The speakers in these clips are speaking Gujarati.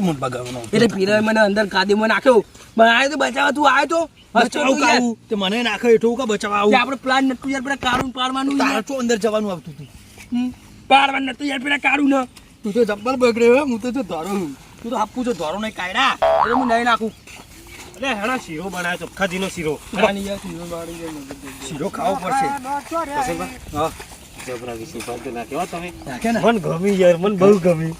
મન બગાવવાનો એટલે પીરે મને અંદર કાદીમાં નાખ્યો. મને આવ્યો તો બચાવવા તું આવ્યો તો? બચાવું કાવું તે મને નાખો એઠું કા આવું? આપણે પ્લાન નતું યાર પેલા કાળું પાડવાનું અંદર જવાનું આવતું હતું. પાડવાનું નતું યાર પેલા કાળું ને. તું તો જબ્બર બગડ્યો હું તો જો ધોરો તું તો આપું છો ધોરો નહીં કાઢ્યા. એટલે હું નહીં નાખું. અરે હેણા શીરો બનાવ્યો ચોખ્ખાજીનો શીરો. શીરો ખાવો પડશે. હા. જબરા વિશે ફાલતુ ના કહેવા તમે. નાખે ને? મન ગમી યાર મન બહુ ગમી.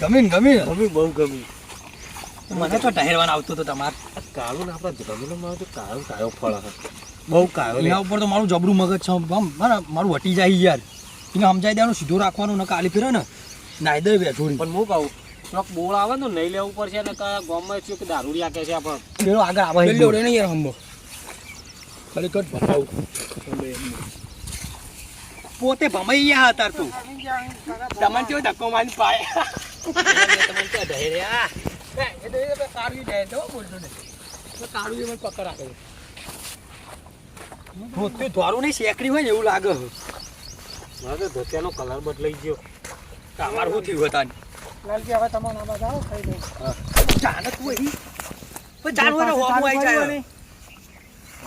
ગમી ગમી ગમી બહુ ગમી. મને તો ઢહેરવાન આવતો હતો તમારે. કાળું ને આપણા જમીનમાં તો કાળું કાયો ફળ હતો બહુ કાળો લે. એના ઉપર તો મારું જબરું મગજ છે. આમ મારા મારું વટી જાય યાર. એને સમજાઈ દેવાનું સીધું રાખવાનું ને કાલી ફેરો ને. નાઈ દે બેઠોડી પણ હું કહું ચોક બોળ આવે ને નહીં લેવું પડશે ને કયા ગામમાં છે કે દારૂડિયા કહે છે આપણે પેલો આગળ આવે નહીં યાર હંબો ખાલી કટ ભરાવું પોતે ભમાઈ ગયા હતા તું. તમને કેવો ધક્કો મારી પાય? તમને ક્યાં ઢહેર્યા એ એ તો કાળું જાય તો બોલતો નહીં કાળું મને પકડ રાખે પોતે ધોરું નહીં શેકડી હોય ને એવું લાગે. મારે તો ધોતિયાનો કલર બદલાઈ ગયો. તમારે શું થયું હતા લાલજી હવે તમારો આ બધા આવો ખાઈ દો જાણે તું અહીં? પણ જાણવું હોય આવી જાય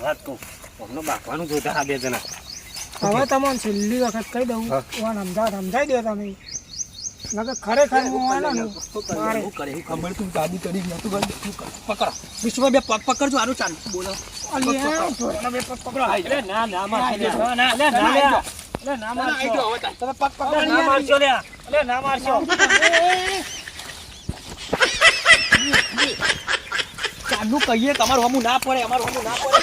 વાત કહું અમને બાકવાનું જોતા આ બે જણા. હવે તમને છેલ્લી વખત કહી દઉં હા. વાન સમજાવ સમજાઈ દો તમે. નકર ખરેખર હું આનો ને મારે શું કરે શું ખબર તું ગાડી કરી નતું કરી તું પકડ. વિશ્વમાં બે પગ પકડજો આનું ચાલ. બોલો. અલી આ બે પગ પકડો. ના ના મારશો. ના, ના, એટલે ના ના, લે. ના, એટલે ના. તમે પગ પકડો. લે. મારશો ચાલુ કહીએ તમારું હમું ના પડે અમારું હમું ના પડે.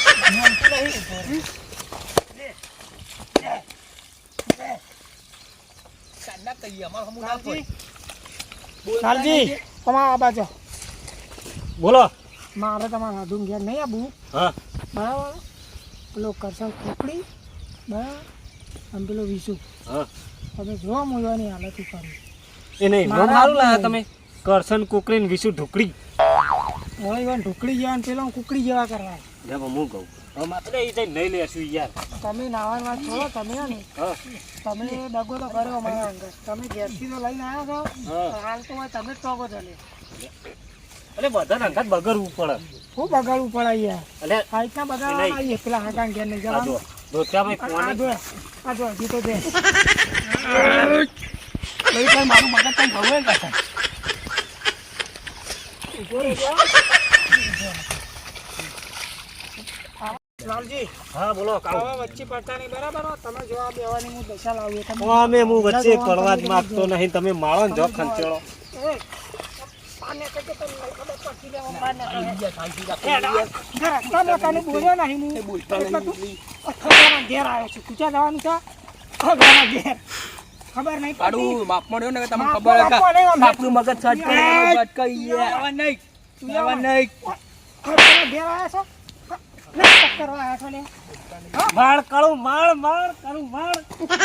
કહીએ અમારું ના આ બાજુ. બોલો. મારે તમારે હાથું ઘેર નહીં આબુ હા. બરાબર? પેલો કરસન ખોપડી બરાબર? અને પેલો વિસુ. હા. તમે જો મૂળવાની હાલત ઉપર એ નહીં મારા નામ સારું લાયા તમે. કરશન કુકરી ને વિશુ ઢોકળી. હવે ઈવન ઢુકડી જેવા પેલા પેલો કુકડી જેવા કરવા લે હું કહું. હવે એ જઈને નહીં લેશું યાર. તમે નાવાની વાત છોડો તમે ને. તમે દગો તો કર્યો મારા અંદર તમે ઘેરથી તો લઈને આવ્યા છો. હાલ તો તમે જ ટોકો છો એટલે બધા અંગાત બગડવું પડે. ખૂબ બગાડવું પડે યાર એટલે આ રીતના બગાડવા નહીં. આવીએ પેલા હાથા ઘેર નહીં જવાનું. ધોતિયાભાઈ આ જો આ જો હજી છે. કઈ કઈ મારું મગજ કઈ ભવે કરતા લાલજી હા બોલો કાળુ. વચ્ચે પડતા નહીં બરાબર તમે જો આ હું દશા લાવી તમે અમે હું વચ્ચે પડવા જ માંગતો નહીં તમે માળો ને જો ખંચેડો. એ, પાને કહેજો તમને ખબર નહીં પાડું માપ મળ્યો ને તમને ખબર આપણું મગજ સટ કરે. નહીં. ઘેર આવ્યા છો? માળ કાળું માળ માળ કાળું માળ. ખબર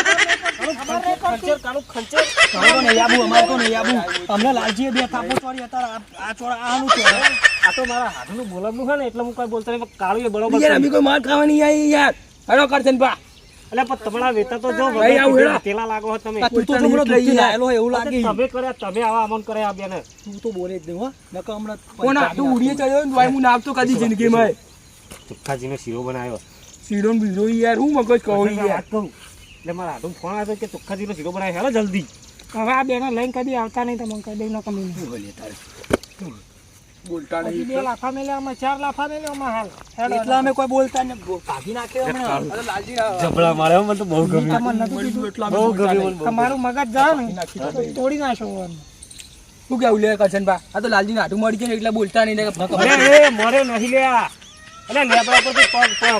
નહીં પડતી ખંચેર કાળું ખંચેર. અમારે નહીં આબુ અમારે તો નહીં આબુ અમને લાલજીએ બે થાપો ચોરી અત્યારે આ- આ ચોરા આનું છે. આ તો મારા હાથનું બોલાવવું છે ને એટલે હું કઈ બોલતો નહીં કાળું એ બરોબર યાર અમે કોઈ માર ખાવાની આવી યાર. હેડો કરશે ને બા એટલે પણ તમારા વેતા તો જો. પેલા લાગો તમે. તું તો એવું લાગે. તમે કર્યા તમે આવા અમન કર્યા આ બેને. તું તો બોલે જ નહીં હો. નકર હમણાં કોણ ઉડીએ ચડ્યો ને હું નાખતો કદી જિંદગીમાં. તુક્કાજીનો શીરો બનાવ્યો. શીરો બીજો યાર હું મગજ કહો યાર. કહું એટલે મારા હાથું ફોન આવ્યો કે સુખાજીનો શીરો બનાવ્યો. હેલો જલ્દી. હવે આ બેને લઈને કદી આવતા નહીં તમને કહી દઈ તારે? બોલતા નહીં બે લાફા મેલે અમે ચાર લાફા મેલે અમે હાલ. એટલે અમે કોઈ બોલતા ને કાઢી નાખે અરે લાલજી જબડા મારે મને તો બહુ તમને નથી કીધું એટલા બહુ ગમ્યું તમારું મગજ જાવ ને તોડી નાખો આમ. શું કેવું લે કરશન બા આ તો લાલજી નાટું મળી ગયું એટલે બોલતા નહીં ને. મરે નહીં લ્યા. એટલે નેબળા પર પગ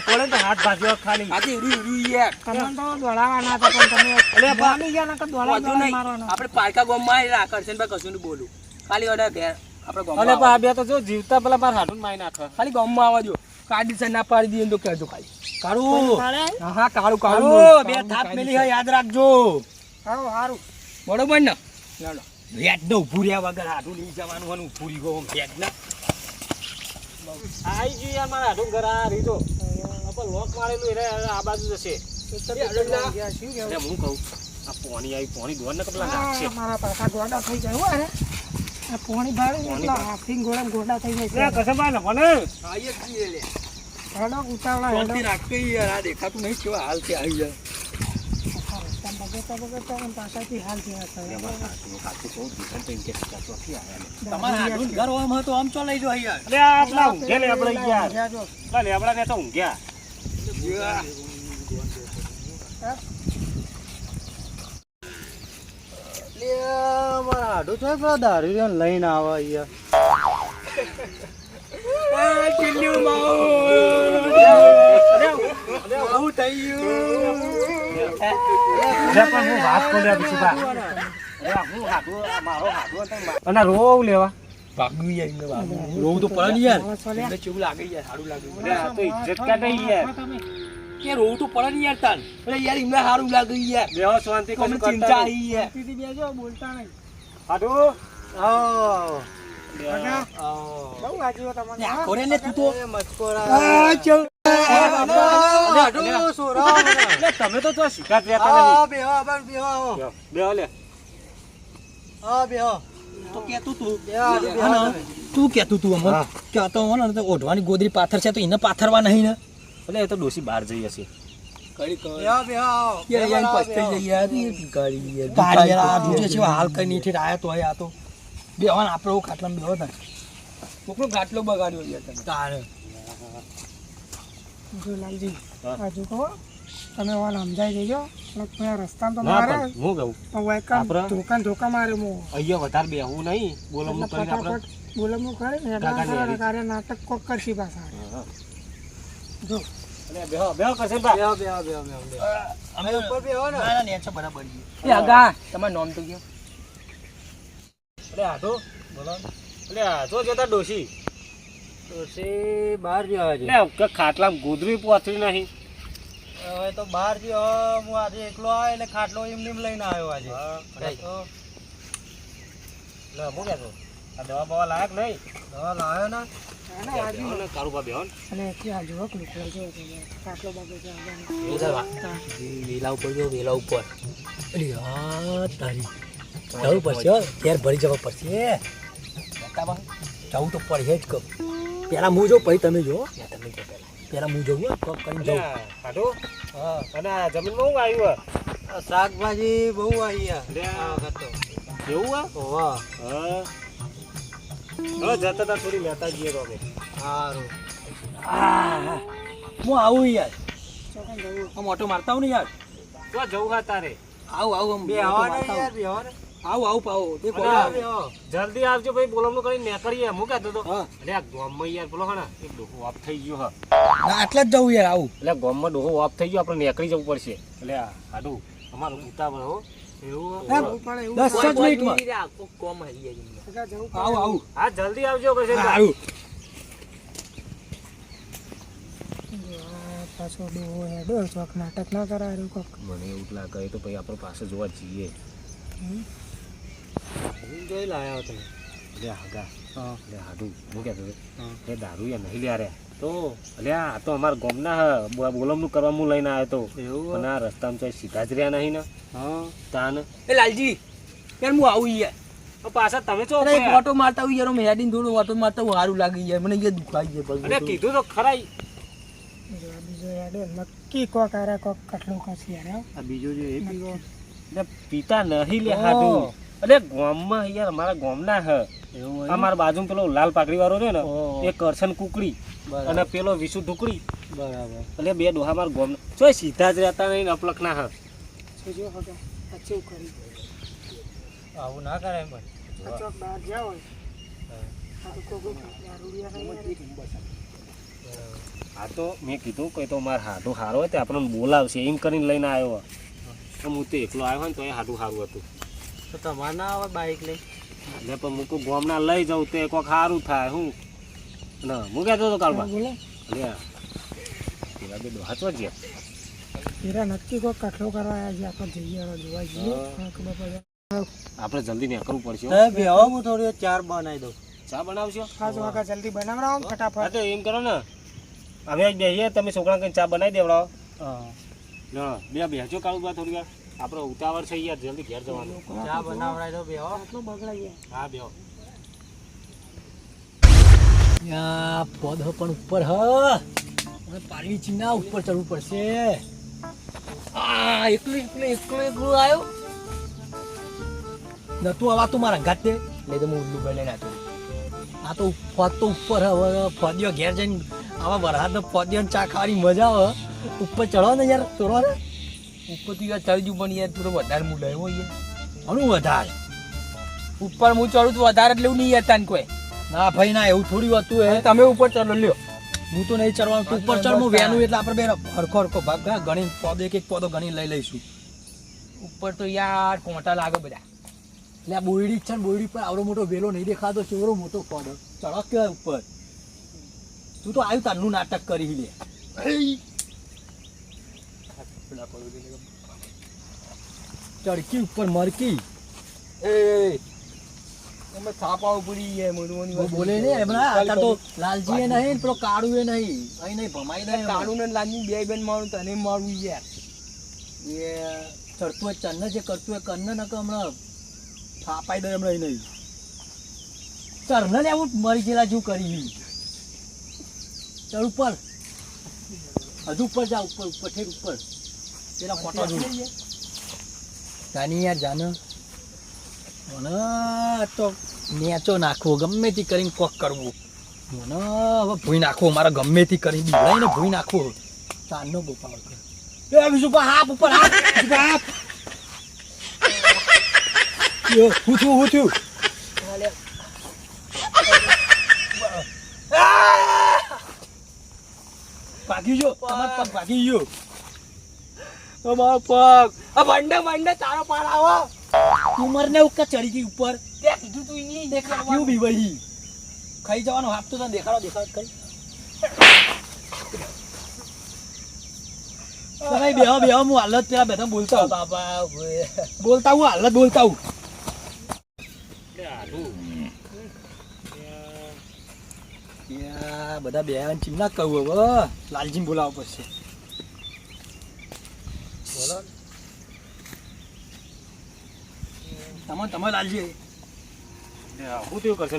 પડે તો હાથ ભાગ્યો ખાલી. આ રી રી એ યાર તમને તો દોડાવાના હતા પણ તમે અરે બા, ગયા નકર દોડા મારવાના. આપણે પારકા ગામમાં આવેલા કરશન બા કશું બોલું. ખાલી ઓડા ઘેર આપણે અલે ગામમાં પણ આ બે તો જો જીવતા પેલા મારા હાડું મારી નાખે. ખાલી ગામમાં આવવા દો કાઢી છે ના પાડી દઈએ ને તો કહેજો ખાલી. કાળું હા હા કાળું કાળું બે થાપ મેલી હોય યાદ રાખજો. હારું હારું. બરોબર ને? ચાલો વેટ નો ઉભું રહ્યા વગર હાથું લઈ જવાનું હોય ને ઉભું રહી ગયો વેટ ના આઈ ગયું યાર મારા હાથું ઘર આ રીતો આપણે લોક મારેલું એટલે આ બાજુ જશે એટલે હું કહું આ પોણી આવી પોણી દોડ ને પેલા નાખશે મારા પાછા ગોડા થઈ જાય હો, અરે. આ પોણી ભાડે ને એટલા હાથથી ગોળા ગોડા થઈ જાય છે. કસમભાઈ ને મને આઈએ જ છીએ લે. હેડો, ઉતાવળા હેડો. શાંતિ રાખો યાર આ દેખાતું નહીં કેવા હાલથી આવી જાય રસ્તા બગડતા બગડતા પાછળથી હાલ થયા. કાચું કહું દીકરા તો એમ કે કાચું આખી આવ્યા તમારે ઘર હોય તો આમ ચો લઈ જો યાર આપણા ઊંઘ્યા લે આપણે યાર ઊંઘ્યા જો. ને તો ઊંઘ્યા આડું છે દારૂ ને લઈને આવે અહીંયા આવું થઈ ગયું પણ હું વાત કરું લે વિશુભા. અરે હું હાથું, મારો હાથું અને રોવું લેવા. ભાગવું યાર ભાગવું. રોવું તો પડે ને યાર. એટલે કેવું લાગે યાર સારું લાગે. અરે આ તો ઇજ્જત કાઢે યાર. કે રોવું તો પડે ને યાર તાન એટલે યાર એમને સારું લાગે યાર. બેહો શાંતિ અમને ચિંતા આવી યાર. શાંતિથી બેસજો, બોલતા નહીં. હાથું? આવો બહુ વાગ્યું તમને, હા? ખોરે તું તો. એ મચકોરા આ ચલ આડું સોરા મને. લે, તમે તો તો શિકાર રહેતા નહીં બેહો બેહો બેહો, બેહો લે. આ બેહો તો કેતું તું. કેતું અમર હા. કે આ તો મને તો ઓઢવાની ગોદરી પાથર છે તો એને પાથરવા નહીં ને. એટલે એ તો ડોસી બહાર જઈ હશે. બેહો બેહો આવો. યાર યાર બેહો, પસ્તાઈ બેહો. જઈ યાર ઈ ગાડી યાર ગાડી યાર આ જોજે છે હાલ કઈ નીઠે આયા તો આયા તો. બેવાન આપણે ખાટલામાં બેહો તા કોકનો ગાટલો બગાડ્યો તારે. જો લાલજી, હા. કહો, તમે ઓન સમજાઈ દેજો અને રસ્તા તો ના મારે હું કહું? પણ વાયકામ ધોકા ધોકા મારે અહીંયા વધારે બેહવું નહીં. બોલમનું કરીને આપણે બોલમનું કરે. કાર્ય નાટક કોક કરશી પાછા. જો. અલે બેહો બેહો કરશનભા. બેહો બેહો બેહો બેહો બેહો. અમે ઉપર બેહો ને. ના ના ને છે. બરાબર એ આગા. તમારું નામ તો કયો? અલે હાથું. બોલો. અલે આ તો જતા ડોસી ડોશી બહાર ગયો હજી. ને ખાટલામાં ગોદરી પોથરી નહીં. હવે તો બહાર ગયો હું આજે એકલો આવ્યો એટલે ખાટલો એમ નેમ લઈને આવ્યો આજે. હા, તો લે હું કહેતો આ દવા બવા લાયક નહીં? દવા લાવ્યો ને. વેલા ઉપર જો વેલા ઉપર. હા તારી. જવું પડશે હો. ભરી જવા પડશે. જવું તો પડશે જ કહું. પેલા હું જોઉં પછી તમે જો તમે જો પેલા પેલા હું જોઉં તો કરીને જાઉં. હા અને આ જમીનમાં હું આવ્યું શાકભાજી બહુ આવી એવું વાહ. હા. જતા તા થોડી મહેતા જઈએ તો સારું હું આવું યાર. આમ ઓટો મારતા આવું ને યાર. તો જવું હા તારે. આવું આવું આમ બે હવા યાર બે હવા ને આવું આવું પાવો. તે. જલ્દી આવજો ભાઈ બોલમનું કરીને નીકળીએ હું કહેતો તો એટલે આ ગામમાં યાર બોલો હે એક ડોહો ઓફ થઈ ગયો હા. ના, આટલા જ જવું યાર આવું. એટલે ગામમાં ડોહો ઓફ થઈ ગયો આપણે નીકળી જવું પડશે. એટલે આ હાડું અમારું ઉતાવળ હો. એવું હે? જવું પડે એવું દસ જ મિનિટમાં. કાકા જવું પડે. આવું આવું. હા જલ્દી આવજો પાછો ડોહો હેડો ચોક નાટક ના કરાય કોક. મને એવું લાગે તો ભાઈ આપણે પાસે જોવા જઈએ. જોઈ લાયા તમે. લે હાગા લે હાડું હું કહેતો. એ દારૂ યા નહીં લ્યા રે. તો? અલ્યા આ તો અમારા ગામના બોલમનું કરવા હું લઈને આવ્યો તો. એવું અને આ રસ્તામાં તો સીધા જ રહ્યા નહીં ને. હા. તાન. એ લાલજી યાર હું આવું યાર. તો પાછા તમે અરે ઓટો મારતા હું યાર મેડીને થોડું ઓટો મારતા હું સારું લાગે યાર. મને યાર દુખાઈ જાય કીધું તો હેડો નક્કી કોક આરે કોક કટલો કસી આ બીજો જે એ પીવો. પિતા નહીં લે. હાડું. એટલે ગામમાં યાર અમારા ગામના હ. અમારા બાજુ પેલો લાલ પાકડી વાળો છે ને એ કરશન કુકડી અને પેલો વિશુ ઢુકડી. બરાબર. એટલે બે ડોહા મારા ગામ જો સીધા જ રહેતા નહીં હ. આ ચેવું કરી આવું ના કરે એમ આ તો મેં કીધું કે તો મારે હાડું સારું હોય તો આપણને બોલાવશે. એમ કરીને લઈને આવ્યો. હું. તો એકલો આવ્યો હોય ને તો એ હાડું સારું હતું. તો તમારે ના આવે બાઈક લઈ એટલે પણ હું કોઈ ગામના લઈ જાઉં તે કોઈક સારું થાય હું? ના હું કહેતો હતો બોલો. પેલા બે હાચવા ગયા. પેલા નક્કી કોઈ કટલો કરવા આવ્યા છે આપણે જઈએ હવે જોવા જઈએ. આપણે જલ્દી નીકળવું પડશે હો. એ બેહો હું થોડી ચાર બનાવી દઉં. ચા બનાવશો? હા તો કાકા જલ્દી બનાવડાવો ફટાફટ. તો એમ કરો ને. અમે જ બેહીએ તમે છોકરા કઈ ચા બનાવી દેવડાવો. હા. બે બે બેસજો કાળુબા થોડી વાર. આપણે ઉતાવળ છે યાર જલ્દી ઘેર જવાનું. ચા બનાવડાય તો બેહો. આટલો બગડાય હા બેહો. યા પદ પણ ઉપર હ. હવે પારવી ચીના ઉપર ચડવું પડશે. આ એકલું એકલું એકલું એકલું આવ્યો. નતું આવા તું મારા દે નહીં તો હું ઉલ્લુ બને આવ્યો આ તો ફોદ તો ઉપર હ. હવે ફોદીઓ ઘેર જઈને આવા વરસાદ ફદ્યો ચા ખાવાની મજા આવે. ઉપર ચડો ને યાર તોડો ને. ઉપર તું યાર ચડી પણ યાર થોડો વધારે મૂળ આવ્યો યાર. ઘણું વધારે? ઉપર હું ચડું તો વધારે એટલે એવું નહીં યાર તાન કોઈ. ના ભાઈ ના એવું થોડી હતું હે. તમે ઉપર ચડો લ્યો. હું તો નહીં ચડવાનું તું ઉપર ચડ હું વેનું એટલે આપણે બે હરખો હરખો ભાગ. ગણી પોદો એક એક પોદો ગણી લઈ લઈશું. ઉપર તો યાર કોટા લાગે બધા. એટલે આ બોયડી છે ને બોયડી પર આવડો મોટો વેલો નહીં દેખાતો ચેવડો મોટો પોદો. ચડક ઉપર. તું તો આવ્યું તારનું નાટક કરી લે. ચડકી ઉપર મરકી. એ અમે થાપા ઉપડી મોડું કોઈ બોલે ને એમના અત્યારે તો લાલજી એ નહીં પેલો કાળુ એ નહીં. અહીં નહીં ભમાઈ દે કાળું ને લાલજી બે બેન મારું તને મારું યાર એ ચડતું હોય ચન્ન જે કરતું હોય કન્ન ન હમણાં થાપાઈ દે હમણાં નહીં ચરને ને આવું મરી ગયેલા જેવું કરી. ચડ ઉપર. હજુ ઉપર જા ઉપર ઉપર ઠેર ઉપર. પેલા ફોટો જોઈ. જાની જાન. મને તો નેચો નાખવો ગમે કરીને કોક કરવું. મને હવે ભૂઈ નાખવો, મારે ગમે તે કરી બીવડાઈને ભૂઈ નાખવો ચાંદનો ગોપાલ એ બીજું પા હાપ ઉપર હાપ હાપ. હું થયું હું થયું ભાગી જો પગ ભાગી ગયો. અમારો પગ આ બંડે બંડે તારો પાર આવો. ઉમર ને ઉકા ચડી ગઈ ઉપર. તે કીધું તું ઈ દેખાડ કેવું બીવાઈ ખાઈ જવાનો હાથ તો તને દેખાડો દેખાડ કરી તમે બેહો બેહો હું હાલત પેલા બધા બોલતા હું બાબા બોલતા હું હાલત બોલતા હું બધા બે ચીમના કહું હવે લાલજી બોલાવો પડશે તમે તમે લાલજી હું થયું કરશે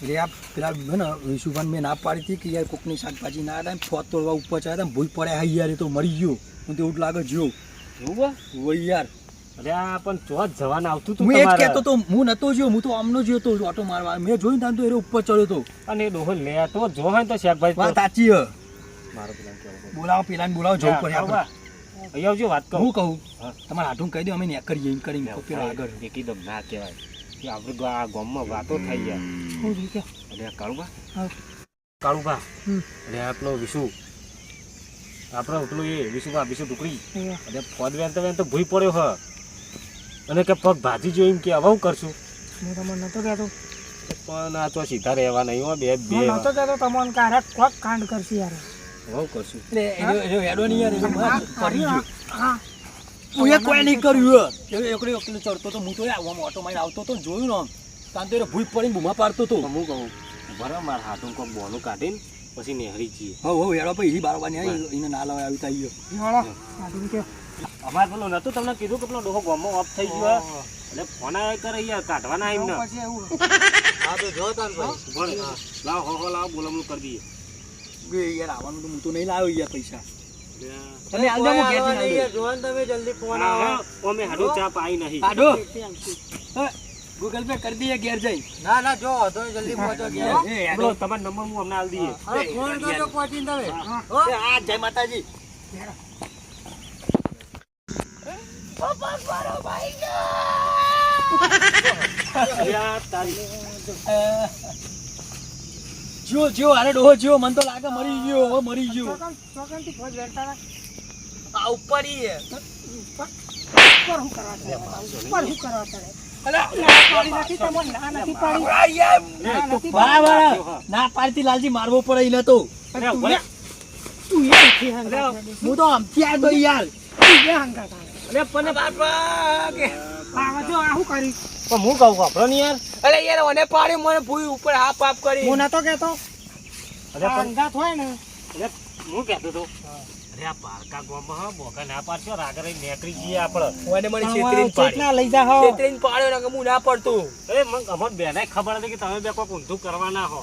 એટલે આ પેલા હે ને વિશુભાન મેં ના પાડી હતી કે યાર કોકની શાકભાજી ના હતા ફોત તોડવા ઉપર ચડ્યા હતા ભૂલ પડે હા યાર એ તો મરી ગયો. હું તો એવું લાગે જો એવું હોય યાર. અરે આ પણ ચોથ જવાન આવતું તું હું એ કહેતો તો હું નતો જોયો હું તો આમનો જોયો તો ઓટો મારવા. મેં જોયું ત્યાં તો એ ઉપર ચડ્યો તો અને એ ડોહો લે તો જો તો શાકભાજી વાત સાચી હ. મારો પેલા બોલાવો પેલા બોલાવો જવું પડે. અહીંયા આવજો વાત કહું હું કહું? તમારે હાથું કહી દો અમે ને કરીએ એમ કરીને કહો આગળ. એકદમ ના કહેવાય. કે આપણે આ ગામમાં વાતો થઈ ગયા શું જોઈ કે અરે કાળુભા હમ. અરે આપણો વિશુ. આપણો પેલું એ વિશુભા વિશુ ટુકડી અને અરે પદ વેન તો વેન તો ભૂઈ પડ્યો હ. અને કે પગ ભાજી જો એમ કે હવે હું કરશું? હું તમને નતો કહેતો. પણ આ તો સીધા રહેવા નહીં હો બે બે નતો કહેતો તમને કારે કોક કાંડ કરશે યાર. હવે કરશું એટલે એનો- એનો હેડો નહીં યાર એનો કરી હા. હું એ કોઈ નહીં કર્યું એ એકડે એકલો ચડતો તો હું તો આમ ઓટો મારીને આવતો તો જોયું ને આમ. તાન તો ભૂઈ પડીને બૂમા પાડતો તો. હું કહું બરાબર મારા હાથું કોક બોનું કાઢીને પછી નેહરી જઈએ. હવ હવ હેડો ભાઈ ઈ બારોબારની એને ના લાવે આવી અમારે પેલું નતું તમને કીધું કે પેલો ડોહો ગામમાં ઓફ થઈ ગયો હે? એટલે ફોન આવ્યો કરે યાર કાઢવાના એમને પછી હા તો જો તાન ભાઈ. લાવો હો હો લાવો બોલામણું કરી દઈએ. યાર આવવાનું તો હું તો નહીં લાવ્યો યાર પૈસા. તમે હાલ દો હું ઘેર જઈને હાલ દઉં. તમે જલ્દી ફોન આવો. અમે હાડું ચા પાઈ નહીં. હાડો. ગૂગલ પે કરી દઈએ ઘેર જઈ ના ના જો તો જલ્દી પહોંચો ગયા એ યાર. તમારો નંબર હું અમને આલ દઈએ. ફોન કરજો પહોંચીને તમે. એ આ જય માતાજી. અરે આ તારી જીઓ જ્યો અરે ડોહો જીઓ મને તો લાગે મરી ગયો હવે મરી ગયો ચોકન ચોકનથી ફોજ વેરતા આ ઉપર ઈ હે. ઉપર હું કરવા ચડે ઉપર હું કરવા ચડે ના પાડી નથી તમને ના નથી પાડી આ યાર. ના નથી બરાબર ના પાડતી લાલજી મારવો પડે વળે. તું. હું તો આમથી આવ્યો યાર. અરે પણ બાપા કે જો આ શું કરી પણ હું કહું વાપરો ને યાર. અરે યાર મને પાડી મને ભૂઈ ઉપર હાફ હાફ કરી. હું નતો કહેતો. અરે આ હોય ને. અરે હું કહેતો હતો. અરે આ પારકા ગામમાં હા મોકા ના પાડશો રાગરે નીકળી જઈએ આપણે. ઓને મને પણ પાડ્યો. લઈ જા હો છેતરીને પાડ્યો ને હું ના પડતો. એ મગ અમને બેને ખબર હતી કે તમે બે કોઈ ઊંધું કરવાના હો.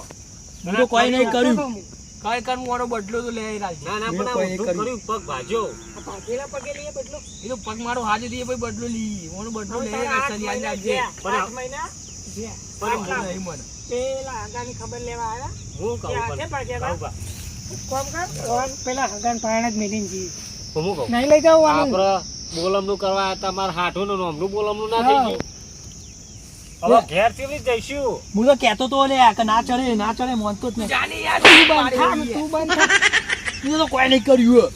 હું કોઈ નહીં કર્યું કાંઈ કર મોડો બદલો તો લઈ રાજ ના ના પણ આ કર્યું. પગ ભાજો. ભાગેલા પગે લઈએ બદલો? એ તો પગ મારો હાજર દીએ ભાઈ બદલો લી મોનો બદલો લઈ રાખ આઠ યાદ મહિના રાખજે પણ મહિના? જે પણ નહીં મને. પેલા આગાની ખબર લેવા આવ્યા હું કહું પણ. કહું કોમ કર? ઓન પેલા હગન પાયણ જ મેલીને જી હું કહું? નહીં લઈ જાવ આપણે બોલમનું કરવા તમારે હાઠું નું નોમનું બોલમનું ના. થઈ ગયું. હવે ઘેર કેવી જઈશું. હું તો કહેતો તો લે કે ના ચડે ના ચડે માનતો જ નહીં. જાની યાર તું બંધ થા તું બંધ થા. તો કોઈ નહીં કર્યું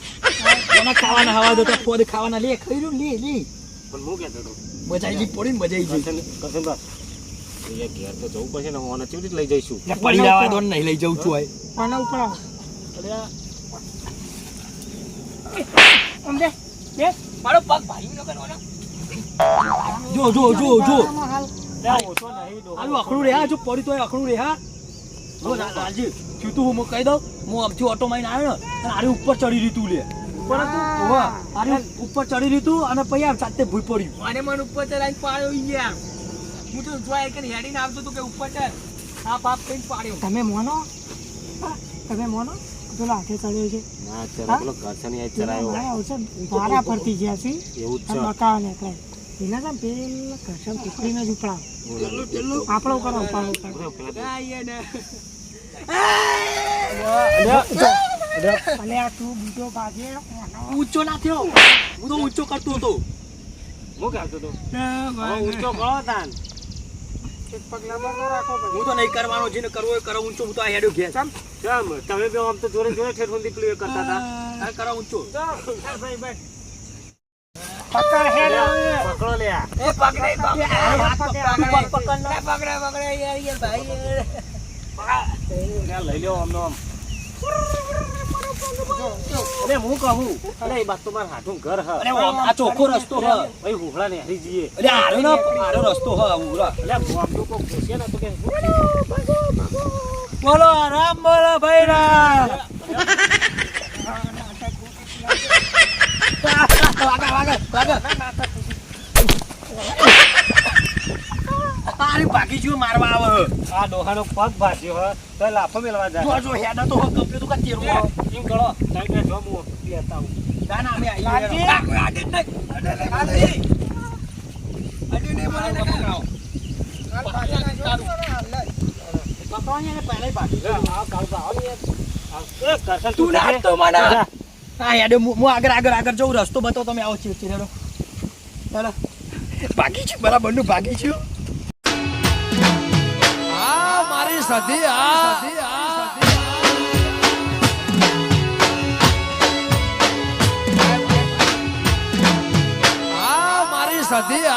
એના ખાવાના હવા દો તો પોદ ખાવાના. લે ખાઈ લે લે. પણ હું કહેતો પડી ને એ ઘેર તો જવું પડશે ને રીતે લઈ જઈશું? પડી જવા દો નહીં લઈ જવું છું આના ઉપર. આમ દે બે. મારો પગ ભાઈ નો કરવાનો જો જો જો જો. આલું અખડું રે હા જો પડી તો અખડું રે હા. જો લાલજી થયું તું હું કહી દઉં હું આમથી ઓટો મારીને આવ્યો ને અને આરી ઉપર ચડી રહ્યું તું લે ઉપર આરી ઉપર ચડી રહ્યું તું અને પછી આમ સાથે ભૂઈ પડ્યું. અને મને ઉપર ચલાઈને પાડ્યો યાર. હું તો જોઈ કે હેડીને આવતો તો કે ઉપર ચડ. આ બાપ કઈ પાડ્યો. તમે મોનો? હા, તમે મોનો? પેલો હાથે ચડ્યો છે. ના ચાલો પેલો કરશન યાદ મારા આવશે મારા પરથી ગયા છે. એવું જ છે. એના કામ પેલા ઘરસમ ટુકડીને જ ઉપડાવ. આપણો કરો ઉપાડો કરો આ અને આ તું બીજો ભાગે ઊંચો ના થયો. હું તો ઊંચો કરતો હતો. હું કહેતો હતો? ઊંચો કરો તાન. એક પગલામાં તો હું તો નહીં કરવાનો જેને કરવો એ કરો ઊંચો. હું તો આ હેડ્યો ઘેર. ચમ. તમે બે આમ તો જોડે જોડે ઠેઠ કરતા હતા. કરો ઊંચો. પકડ હેડ પકડો લે એ પગ નહીં, પગ નહીં. હાથ પકડ. પગ પકડ ના. પકડે, પકડે, યાર, યાર, ભાઈ, યાર. લઈ લ્યો આમનો આમ. અરે હું કહું? અરે એ બાત તો મારા હાથું ઘર હ. અરે આ ચોખ્ખો રસ્તો હ. ભાઈ હુહળા ને હરી જઈએ. અરે આરો ના આરો રસ્તો હ ઉરા એટલે ગામનું કોક પૂછે ને તો કે બોલો રામ બોલો ભાઈ રામ. વાગા વાગા વાગા અરે ભાગી ગયો મારવા આવે આ ડોહાનો પગ ભાજ્યો હ. તો લાફો મેળવા જાય. જો હેડા તો કપ્યો તો કા તેરો એમ કરો. તમે જો હું લેતા આવું ના ના અમે આઈ લાલજી. આડે નહીં. આડે નહીં આડે નહીં આડે નહીં મને ના કરાવો પકડવાની પહેલા ભાગી લે, કાલ તો ને તું મને. આગળ આગળ જઉં, રસ્તો બતાવો, તમે આવો ચાલો ભાગી છું, બરાબર ભાગી છું. મારી સધી, આ. સધી, આ.